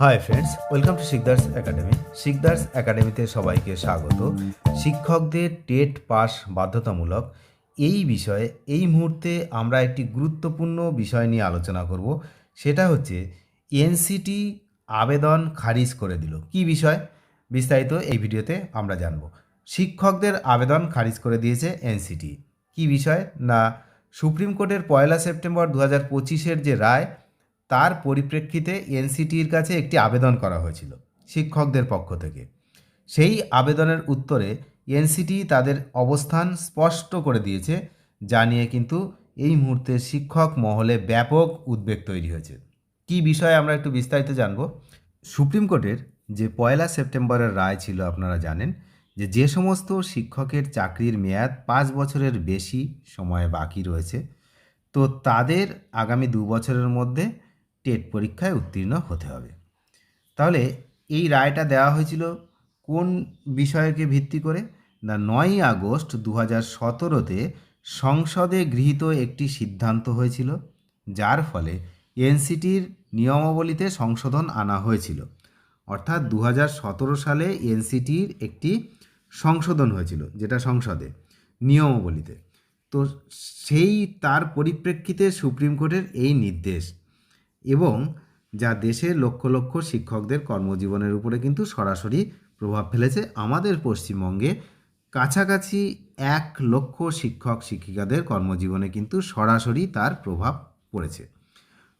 Hi friends welcome to Sikder's academy Sikder's একাডেমিতে সবাইকে স্বাগত। শিক্ষকদের টেট পাস বাধ্যতামূলক। এই বিষয়ে, এই মুহূর্তে আমরা একটি গুরুত্বপূর্ণ বিষয় নিয়ে আলোচনা করব। সেটা হচ্ছে, এনসিটি আবেদন খারিজ করে দিল। কি বিষয়? বিস্তারিত এই ভিডিওতে আমরা জানব। শিক্ষকদের আবেদন খারিজ করে দিয়েছে এনসিটি। কি বিষয়? না, সুপ্রিম কোর্টের পয়লা সেপ্টেম্বর দু হাজার পঁচিশের যে রায় তার পরিপ্রেক্ষিতে এনসিটির কাছে একটি আবেদন করা হয়েছিল শিক্ষকদের পক্ষ থেকে। সেই আবেদনের উত্তরে এনসিটি তাদের অবস্থান স্পষ্ট করে দিয়েছে, যা নিয়ে কিন্তু এই মুহূর্তে শিক্ষক মহলে ব্যাপক উদ্বেগ তৈরি হয়েছে। কি বিষয়ে আমরা একটু বিস্তারিত জানব? সুপ্রিম কোর্টের যে পয়লা সেপ্টেম্বরের রায় ছিল, আপনারা জানেন যে যে সমস্ত শিক্ষকের চাকরির মেয়াদ পাঁচ বছরের বেশি সময় বাকি রয়েছে, তো তাদের আগামী দু বছরের মধ্যে টেট পরীক্ষায় উত্তীর্ণ হতে হবে। তাহলে এই রায়টা দেওয়া হয়েছিল কোন বিষয়কে ভিত্তি করে? না, নয়ই আগস্ট দু হাজার সতেরোতে সংসদে গৃহীত একটি সিদ্ধান্ত হয়েছিল, যার ফলে এনসিটির নিয়মাবলীতে সংশোধন আনা হয়েছিল। অর্থাৎ দু হাজার সতেরো সালে এনসিটির একটি সংশোধন হয়েছিল, যেটা সংসদে, নিয়মাবলীতে। তো সেই তার পরিপ্রেক্ষিতে সুপ্রিম কোর্টের এই নির্দেশ এবং যা দেশের লক্ষ লক্ষ শিক্ষকদের কর্মজীবনের উপরে কিন্তু সরাসরি প্রভাব ফেলেছে আমাদের পশ্চিমবঙ্গে। কাছাকাছি এক লক্ষ শিক্ষক, শিক্ষিকাদের কর্মজীবনে কিন্তু সরাসরি তার প্রভাব পড়েছে।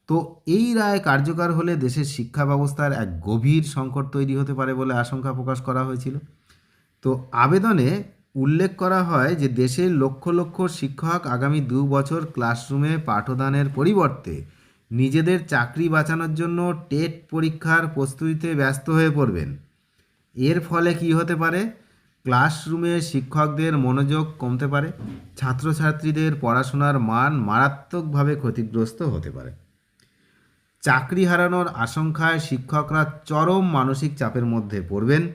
তো এই রায় কার্যকর হলে দেশের শিক্ষা ব্যবস্থার এক গভীর সংকট তৈরি হতে পারে বলে আশঙ্কা প্রকাশ করা হয়েছিল। তো আবেদনে উল্লেখ করা হয় যে দেশের লক্ষ লক্ষ শিক্ষক আগামী দু বছর ক্লাসরুমে পাঠদানের পরিবর্তে নিজেদের চাকরি বাঁচানোর জন্য টেট পরীক্ষার প্রস্তুতিতে ব্যস্ত হয়ে পড়বেন। এর ফলে কি হতে পারে? ক্লাসরুমে শিক্ষকদের মনোযোগ কমতে পারে। ছাত্রছাত্রীদের পড়াশোনার মান মারাত্মকভাবে ক্ষতিগ্রস্ত হতে পারে। চাকরি হারানোর আশঙ্কায় শিক্ষকরা চরম মানসিক চাপের মধ্যে পড়বেন।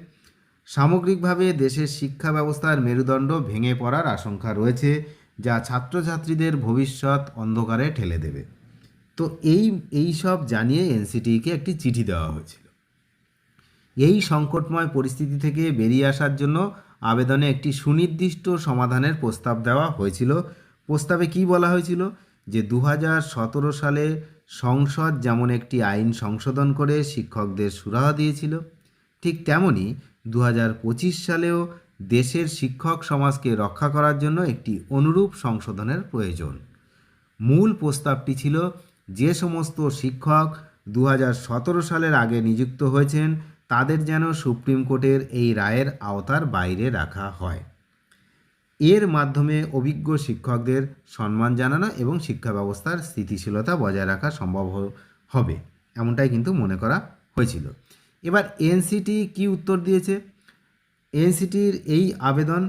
সামগ্রিকভাবে দেশের শিক্ষা ব্যবস্থার মেরুদণ্ড ভেঙে পড়ার আশঙ্কা রয়েছে, যা ছাত্রছাত্রীদের ভবিষ্যৎ অন্ধকারে ঠেলে দেবে। তো এই এই সব জানিয়ে এনসিটিকে একটি চিঠি দেওয়া হয়েছিল। এই সংকটময় পরিস্থিতি থেকে বেরিয়ে আসার জন্য আবেদনে একটি সুনির্দিষ্ট সমাধানের প্রস্তাব দেওয়া হয়েছিল। প্রস্তাবে কি বলা হয়েছিল? যে দু সালে সংসদ যেমন একটি আইন সংশোধন করে শিক্ষকদের সুরাহা দিয়েছিল, ঠিক তেমনি দু সালেও দেশের শিক্ষক সমাজকে রক্ষা করার জন্য একটি অনুরূপ সংশোধনের প্রয়োজন। মূল প্রস্তাবটি ছিল যে সমস্ত শিক্ষক দু হাজার সতেরো সালের আগে নিযুক্ত হয়েছেন, তাদের যেন সুপ্রিম কোর্টের এই রায়ের আওতার বাইরে রাখা হয়। এর মাধ্যমে অভিজ্ঞ শিক্ষকদের সম্মান জানানো এবং শিক্ষা ব্যবস্থার স্থিতিশীলতা বজায় রাখা সম্ভব হবে, এমনটাই কিন্তু মনে করা হয়েছিল। এবার এনসিটি কি উত্তর দিয়েছে? এনসিটির এই আবেদন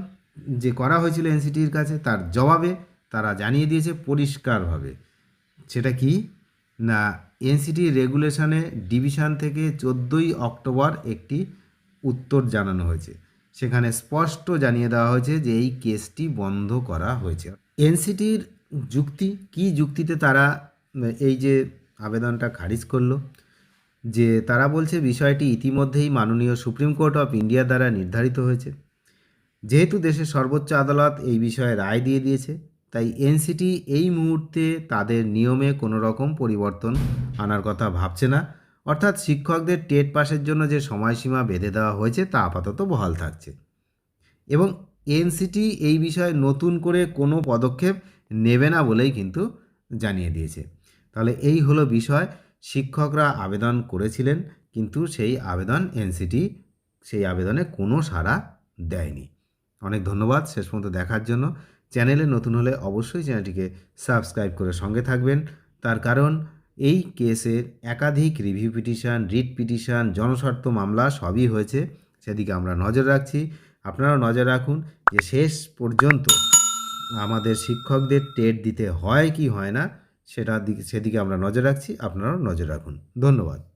যে করা হয়েছিল এনসিটির কাছে, তার জবাবে তারা জানিয়ে দিয়েছে পরিষ্কারভাবে সেটা কি? না, এনসিটি রেগুলেশনে ডিভিশন থেকে চোদ্দোই অক্টোবর একটি উত্তর জানানো হয়েছে। সেখানে স্পষ্ট জানিয়ে দেওয়া হয়েছে যে এই কেসটি বন্ধ করা হয়েছে। এনসিটির যুক্তি, কি যুক্তিতে তারা এই যে আবেদনটা খারিজ করল? যে তারা বলছে বিষয়টি ইতিমধ্যেই মাননীয় সুপ্রিম কোর্ট অফ ইন্ডিয়া দ্বারা নির্ধারিত হয়েছে। যেহেতু দেশের সর্বোচ্চ আদালত এই বিষয়ে রায় দিয়ে দিয়েছে তাই এনসিটি এই মুহূর্তে তাদের নিয়মে কোনো রকম পরিবর্তন আনার কথা ভাবছে না। অর্থাৎ শিক্ষকদের টেট পাসের জন্য যে সময়সীমা বেঁধে দেওয়া হয়েছে তা আপাতত বহাল থাকছে। এবং এনসিটি এই বিষয়ে নতুন করে কোনো পদক্ষেপ নেবে না বলেই কিন্তু জানিয়ে দিয়েছে। তাহলে এই হলো বিষয়। শিক্ষকরা আবেদন করেছিলেন, কিন্তু সেই আবেদন এনসিটি সেই আবেদনে কোনো সাড়া দেয়নি। অনেক ধন্যবাদ। শেষ পর্যন্ত দেখার জন্য। চ্যানেলে নতুন হলে অবশ্যই চ্যানেলটিকে সাবস্ক্রাইব করে সঙ্গে থাকবেন। তার কারণ, এই কেসের একাধিক রিভিউ পিটিশন, রিট পিটিশন, জনস্বার্থ মামলা সবই হয়েছে। সেদিকে আমরা নজর রাখছি। আপনারাও নজর রাখুন যে শেষ পর্যন্ত আমাদের শিক্ষকদের টেট দিতে হয় কি হয় না দিকে সেদিকে আমরা নজর রাখছি। আপনারাও নজর রাখুন। ধন্যবাদ।